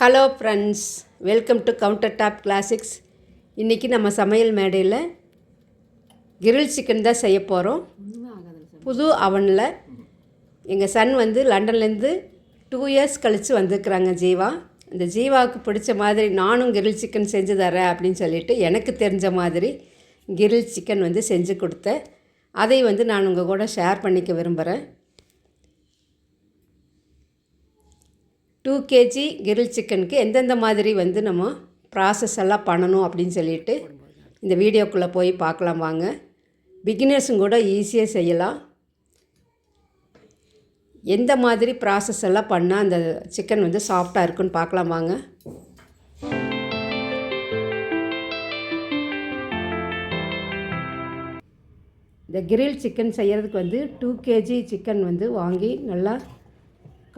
Hello friends welcome to counter top classics இன்றைக்கி நம்ம சமையல் மேடையில் கிரில் சிக்கன் தான் செய்ய போகிறோம் புது அவனில் எங்கள் சன் வந்து லண்டன்லேருந்து டூ இயர்ஸ் கழித்து வந்திருக்கிறாங்க ஜீவா. இந்த ஜீவாவுக்கு பிடிச்ச மாதிரி நானும் கிரில் சிக்கன் செஞ்சு தரேன் அப்படின்னு சொல்லிட்டு எனக்கு தெரிஞ்ச மாதிரி கிரில் சிக்கன் வந்து செஞ்சு கொடுத்தேன். அதை வந்து நான் உங்கள் கூட ஷேர் பண்ணிக்க விரும்புகிறேன் டூ கேஜி கிரில் சிக்கனுக்கு எந்தெந்த மாதிரி வந்து நம்ம ப்ராசஸ் எல்லாம் பண்ணணும் அப்படின்னு சொல்லிட்டு இந்த வீடியோக்குள்ளே போய் பார்க்கலாம் வாங்க. பிகினர்ஸும் கூட ஈஸியாக செய்யலாம். எந்த மாதிரி ப்ராசஸ் எல்லாம் பண்ணால் அந்த சிக்கன் வந்து சாஃப்டாக இருக்குன்னு பார்க்கலாம் வாங்க. இந்த கிரில் சிக்கன் செய்கிறதுக்கு வந்து டூ கேஜி சிக்கன் வந்து வாங்கி நல்லா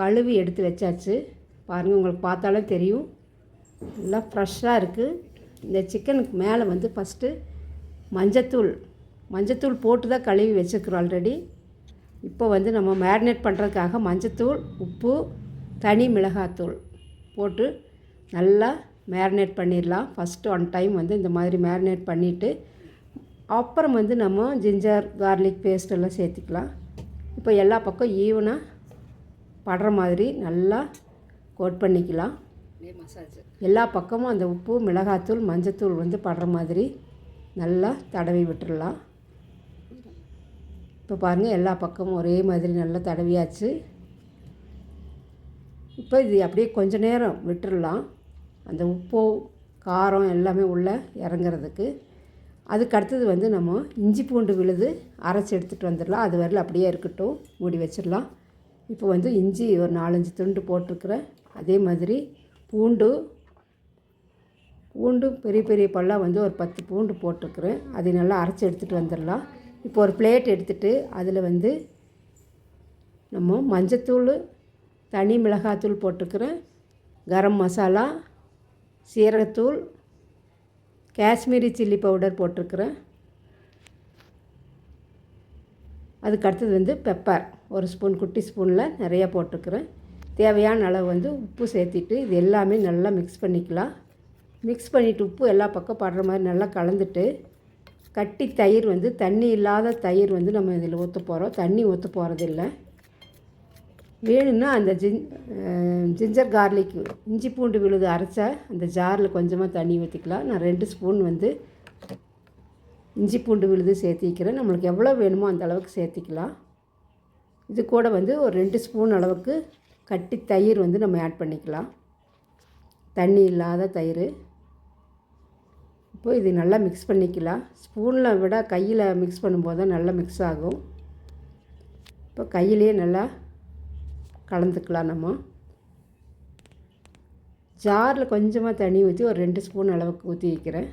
கழுவி எடுத்து வச்சாச்சு. பாருங்கள் உங்களுக்கு பார்த்தாலே தெரியும். நல்லா ஃப்ரெஷ்ஷாக இருக்குது இந்த சிக்கனுக்கு மேலே வந்து ஃபஸ்ட்டு மஞ்சத்தூள் மஞ்சத்தூள் போட்டு தான் கழுவி வச்சுருக்குறோம் ஆல்ரெடி இப்போ வந்து நம்ம மேரினேட் பண்ணுறதுக்காக மஞ்சத்தூள் உப்பு தனி மிளகாத்தூள் போட்டு நல்லா மேரினேட் பண்ணிடலாம். ஃபஸ்ட்டு ஒன் டைம் வந்து இந்த மாதிரி மேரினேட் பண்ணிவிட்டு அப்புறம் வந்து நம்ம ஜிஞ்சர் கார்லிக் பேஸ்ட் எல்லாம் சேர்த்துக்கலாம். இப்போ எல்லா பக்கம் ஈவனாக படுற மாதிரி நல்லா கோட் பண்ணிக்கலாம். மசாஜ் எல்லா பக்கமும் அந்த உப்பு மிளகாத்தூள் மஞ்சத்தூள் வந்து படுற மாதிரி நல்லா தடவி விட்டுறலாம். இப்போ பாருங்கள் எல்லா பக்கமும் ஒரே மாதிரி நல்லா தடவியாச்சு. இப்போ இது அப்படியே கொஞ்ச நேரம் விட்டுறலாம். அந்த உப்பு காரம் எல்லாமே உள்ளே இறங்குறதுக்கு. அதுக்கு அடுத்தது வந்து நம்ம இஞ்சி பூண்டு விழுது அரைச்சி எடுத்துகிட்டு வந்துடலாம். அது வரல அப்படியே இருக்கட்டும். மூடி வச்சிடலாம். இப்போ வந்து இஞ்சி ஒரு நாலஞ்சு துண்டு போட்டிருக்கிறேன். அதே மாதிரி பூண்டு பூண்டு பெரிய பெரிய பல்லாக வந்து ஒரு பத்து பூண்டு போட்டிருக்குறேன். அதை நல்லா அரைச்சி எடுத்துகிட்டு வந்துடலாம். இப்போ ஒரு பிளேட் எடுத்துகிட்டு அதில் வந்து நம்ம மஞ்சத்தூள் தனி மிளகாத்தூள் போட்டிருக்கிறேன். கரம் மசாலா சீரகத்தூள் காஷ்மீரி சில்லி பவுடர் போட்டிருக்கிறேன். அதுக்கு அடுத்தது வந்து பெப்பர். ஒரு ஸ்பூன் குட்டி ஸ்பூனில் நிறையா போட்டிருக்கிறேன். தேவையான அளவு வந்து உப்பு சேர்த்திட்டு இது எல்லாமே நல்லா மிக்ஸ் பண்ணிக்கலாம். மிக்ஸ் பண்ணிவிட்டு உப்பு எல்லா பக்கம் படுற மாதிரி நல்லா கலந்துட்டு கட்டி தயிர் வந்து தண்ணி இல்லாத தயிர் வந்து நம்ம இதில் ஊற்ற போகிறோம் தண்ணி ஊற்ற போகிறதில்ல வேணும்னா அந்த ஜின் ஜிஞ்சர் கார்லிக் இஞ்சி பூண்டு விழுது அரைச்ச அந்த ஜாரில் கொஞ்சமாக தண்ணி ஊற்றிக்கலாம் நான் ரெண்டு ஸ்பூன் வந்து இஞ்சி பூண்டு விழுது சேர்த்திக்கிறேன். நம்மளுக்கு எவ்வளோ வேணுமோ அந்த அளவுக்கு சேர்த்திக்கலாம். இது கூட வந்து ஒரு ரெண்டு ஸ்பூன் அளவுக்கு கட்டி தயிர் வந்து நம்ம ஆட் பண்ணிக்கலாம். தண்ணி இல்லாத தயிர். இப்போ இது நல்லா மிக்ஸ் பண்ணிக்கலாம். ஸ்பூனில் விட கையில் மிக்ஸ் பண்ணும்போது தான் நல்லா மிக்ஸ் ஆகும். இப்போ கையிலேயே நல்லா கலந்துக்கலாம் நம்ம. ஜாரில் கொஞ்சமாக தண்ணி ஊற்றி ஒரு ரெண்டு ஸ்பூன் அளவுக்கு ஊற்றி வைக்கிறேன்.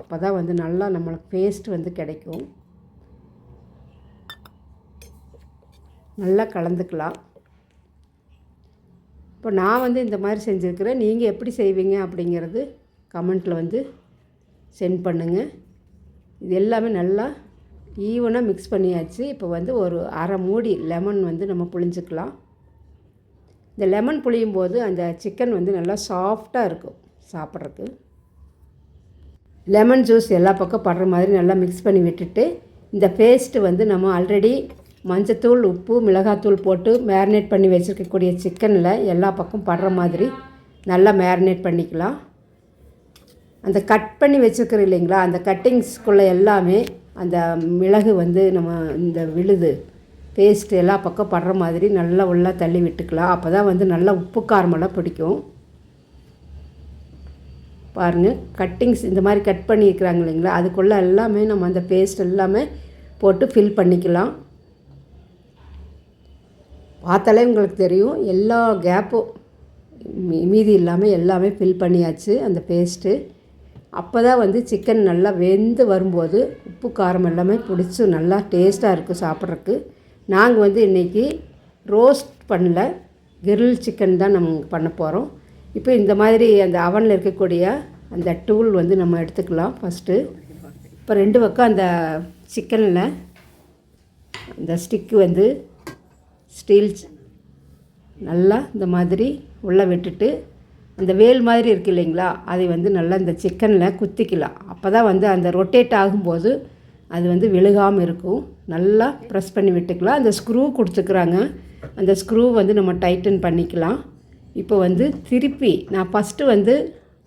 அப்போ தான் வந்து நல்லா நம்மளுக்கு பேஸ்ட் வந்து கிடைக்கும். நல்லா கலந்துக்கலாம். இப்போ நான் வந்து இந்த மாதிரி செஞ்சுருக்கிறேன். நீங்கள் எப்படி செய்வீங்க அப்படிங்கிறது கமெண்ட்டில் வந்து சென்ட் பண்ணுங்கள் இது எல்லாமே நல்லா ஈவனாக மிக்ஸ் பண்ணியாச்சு. இப்போ வந்து ஒரு அரை மூடி லெமன் வந்து நம்ம புழிஞ்சிக்கலாம். இந்த லெமன் புளியும் போது அந்த சிக்கன் வந்து நல்லா சாஃப்டாக இருக்கும் சாப்பிட்றதுக்கு. லெமன் ஜூஸ் எல்லா பக்கம் படுற மாதிரி நல்லா மிக்ஸ் பண்ணி விட்டுட்டு இந்த பேஸ்ட்டு வந்து நம்ம ஆல்ரெடி மஞ்சத்தூள் உப்பு மிளகாத்தூள் போட்டு மேரினேட் பண்ணி வச்சுருக்கக்கூடிய சிக்கனில் எல்லா பக்கம் படுற மாதிரி நல்லா மேரினேட் பண்ணிக்கலாம். அந்த கட் பண்ணி வச்சுருக்குறோம் இல்லைங்களா அந்த கட்டிங்ஸ்குள்ளே எல்லாமே அந்த மிளகு வந்து நம்ம இந்த விழுது பேஸ்ட் எல்லா பக்கம் படுற மாதிரி நல்லா உள்ளே தள்ளி விட்டுக்கலாம். அப்போ தான் வந்து நல்லா உப்பு காரமெல்லாம் பிடிக்கும். பாருங்கள் கட்டிங்ஸ் இந்த மாதிரி கட் பண்ணியிருக்கிறாங்க இல்லைங்களா அதுக்குள்ளே எல்லாமே நம்ம அந்த பேஸ்ட் எல்லாமே போட்டு ஃபில் பண்ணிக்கலாம். பார்த்தாலே உங்களுக்கு தெரியும் எல்லா கேப்பும் மீதி இல்லாமல் எல்லாமே ஃபில் பண்ணியாச்சு அந்த பேஸ்ட்டு அப்போ தான் வந்து சிக்கன் நல்லா வெந்து வரும்போது உப்பு காரம் எல்லாமே பிடிச்சி நல்லா டேஸ்ட்டாக இருக்குது சாப்பிட்றதுக்கு. நாங்கள் வந்து இன்றைக்கி ரோஸ்ட் பண்ணல கிரில் சிக்கன் தான் நம்ம பண்ண போகிறோம் இப்போ இந்த மாதிரி அந்த அவனில் இருக்கக்கூடிய அந்த டூல் வந்து நம்ம எடுத்துக்கலாம் ஃபஸ்ட்டு இப்போ ரெண்டு பக்கம் அந்த சிக்கனில் அந்த ஸ்டிக்கு வந்து ஸ்டீல் நல்லா இந்த மாதிரி உள்ளே விட்டுட்டு அந்த வேல் மாதிரி இருக்கு இல்லைங்களா அதை வந்து நல்லா இந்த சிக்கனில் குத்திக்கலாம். அப்போ தான் வந்து அந்த ரொட்டேட் ஆகும்போது அது வந்து விழுகாமல் இருக்கும். நல்லா ப்ரெஸ் பண்ணி விட்டுக்கலாம். அந்த ஸ்க்ரூ கொடுத்துக்குறாங்க. அந்த ஸ்க்ரூ வந்து நம்ம டைட்டன் பண்ணிக்கலாம். இப்போ வந்து திருப்பி நான் ஃபஸ்ட்டு வந்து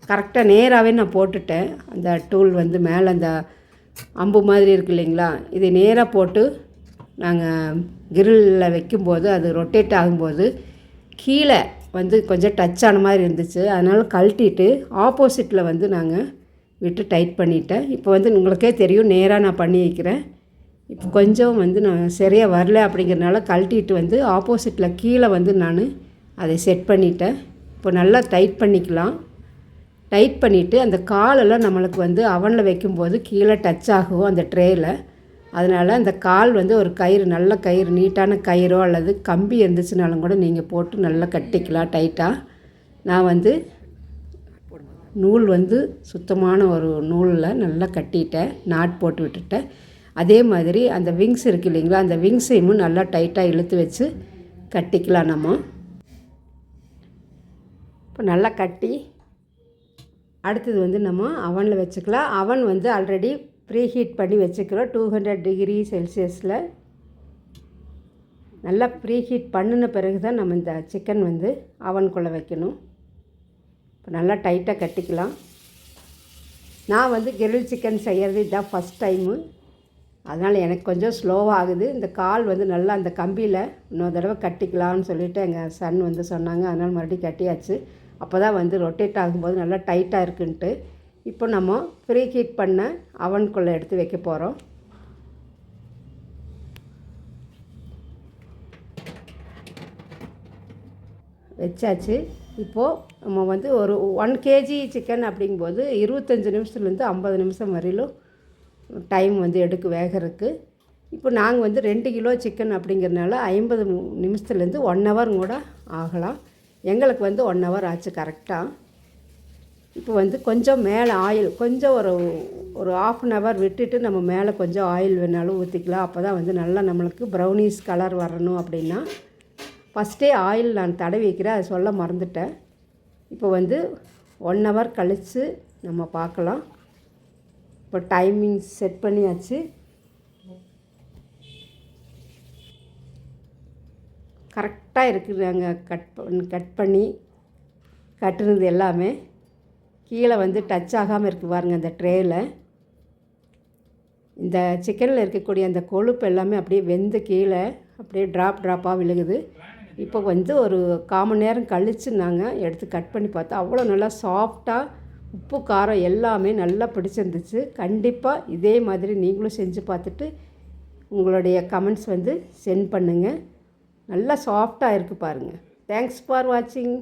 கரெக்டாக நேராகவே நான் போட்டுட்டேன். அந்த டூல் வந்து மேலே அந்த அம்பு மாதிரி இருக்கு இல்லைங்களா இதை நேராக போட்டு நாங்கள் கிரில்லில் வைக்கும்போது அது ரொட்டேட் ஆகும்போது கீழே வந்து கொஞ்சம் டச் ஆன மாதிரி இருந்துச்சு. அதனால் கழட்டிட்டு ஆப்போசிட்டில் வந்து நாங்கள் விட்டு டைட் பண்ணிட்டேன். இப்போ வந்து உங்களுக்கே தெரியும் நேராக நான் பண்ணி வைக்கிறேன். இப்போ கொஞ்சம் வந்து நான் சரியாக வரல அப்படிங்கிறனால கழட்டிட்டு வந்து ஆப்போசிட்டில் கீழே வந்து நான் அதை செட் பண்ணிட்டேன். இப்போ நல்லா டைட் பண்ணிக்கலாம். டைட் பண்ணிவிட்டு அந்த காலெல்லாம் நம்மளுக்கு வந்து அவனில் வைக்கும்போது கீழே டச் ஆகும் அந்த ட்ரேயில் அதனால் அந்த கால் வந்து ஒரு கயிறு நல்ல கயிறு நீட்டான கயிறோ அல்லது கம்பி இருந்துச்சுனாலும் கூட நீங்கள் போட்டு நல்லா கட்டிக்கலாம் டைட்டாக நான் வந்து நூல் வந்து சுத்தமான ஒரு நூலில் நல்லா கட்டிட்டேன் நாட் போட்டு விட்டுட்டேன். அதே மாதிரி அந்த விங்ஸ் இருக்கு இல்லைங்களா அந்த விங்ஸையும் நல்லா டைட்டாக இழுத்து வச்சு கட்டிக்கலாம் நம்ம. இப்போ நல்லா கட்டி அடுத்தது வந்து நம்ம அவனில் வச்சுக்கலாம். அவன் வந்து ஆல்ரெடி ப்ரீ ஹீட் பண்ணி வச்சுக்கிறோம். டூ ஹண்ட்ரட் டிகிரி செல்சியஸில் நல்லா ப்ரீ ஹீட் பண்ணின பிறகு தான் நம்ம இந்த சிக்கன் வந்து அவனுக்குள்ளே வைக்கணும். இப்போ நல்லா டைட்டாக கட்டிக்கலாம். நான் வந்து கிரில் சிக்கன் செய்கிறது இதுதான் ஃபஸ்ட் டைமு அதனால் எனக்கு கொஞ்சம் ஸ்லோவாக ஆகுது. இந்த கால் வந்து நல்லா அந்த கம்பியில் இன்னொரு தடவை கட்டிக்கலாம்னு சொல்லிவிட்டு எங்கள் சன் வந்து சொன்னாங்க. அதனால் மறுபடியும் கட்டியாச்சு. அப்போ தான் வந்து ரொட்டேட் ஆகும்போது நல்லா டைட்டாக இருக்குன்ட்டு. இப்போ நம்ம ப்ரீ ஹீட் பண்ண அவனுக்குள்ளே எடுத்து வைக்க போகிறோம் வச்சாச்சு. இப்போது நம்ம வந்து ஒரு ஒன் கேஜி சிக்கன் அப்படிங்கும்போது இருபத்தஞ்சி நிமிஷத்துலேருந்து ஐம்பது நிமிஷம் வரையிலும் டைம் வந்து எடுக்க வேகிறதுக்கு. இப்போ நாங்கள் வந்து ரெண்டு கிலோ சிக்கன் அப்படிங்கிறதுனால ஐம்பது நிமிஷத்துலேருந்து ஒன் ஹவர் கூட ஆகலாம். எங்களுக்கு வந்து ஒன் ஹவர் ஆச்சு கரெக்டாக இப்போ வந்து கொஞ்சம் மேலே ஆயில் கொஞ்சம் ஒரு ஒரு ஆஃப் அன் ஹவர் விட்டுட்டு நம்ம மேலே கொஞ்சம் ஆயில் வேணாலும் ஊற்றிக்கலாம் அப்போ தான் வந்து நல்லா நம்மளுக்கு ப்ரௌனிஸ் கலர் வரணும் அப்படின்னா ஃபஸ்ட்டே ஆயில் நான் தடவி வைக்கிறேன். அதை சொல்ல மறந்துட்டேன். இப்போ வந்து ஒன் ஹவர் கழித்து நம்ம பார்க்கலாம். இப்போ டைமிங் செட் பண்ணியாச்சு. கரெக்டாக இருக்குது கட் கட் பண்ணி கட்டுனது எல்லாமே. கீழே வந்து டச் ஆகாமல் இருக்குது பாருங்கள் அந்த ட்ரேயில் இந்த சிக்கனில் இருக்கக்கூடிய அந்த கொழுப்பு எல்லாமே அப்படியே வெந்து கீழே அப்படியே ட்ராப் ட்ராப்பாக விழுகுது. இப்போ வந்து ஒரு காமன் நேரம் கழித்து நாங்கள் எடுத்து கட் பண்ணி பார்த்தா அவ்வளோ நல்லா சாஃப்டாக உப்பு காரம் எல்லாமே நல்லா பிடிச்சிருந்துச்சு. கண்டிப்பாக இதே மாதிரி நீங்களும் செஞ்சு பார்த்துட்டு உங்களுடைய கமெண்ட்ஸ் வந்து சென்ட் பண்ணுங்கள் நல்லா சாஃப்டாக இருக்குது பாருங்கள் தேங்க்ஸ் ஃபார் வாட்சிங்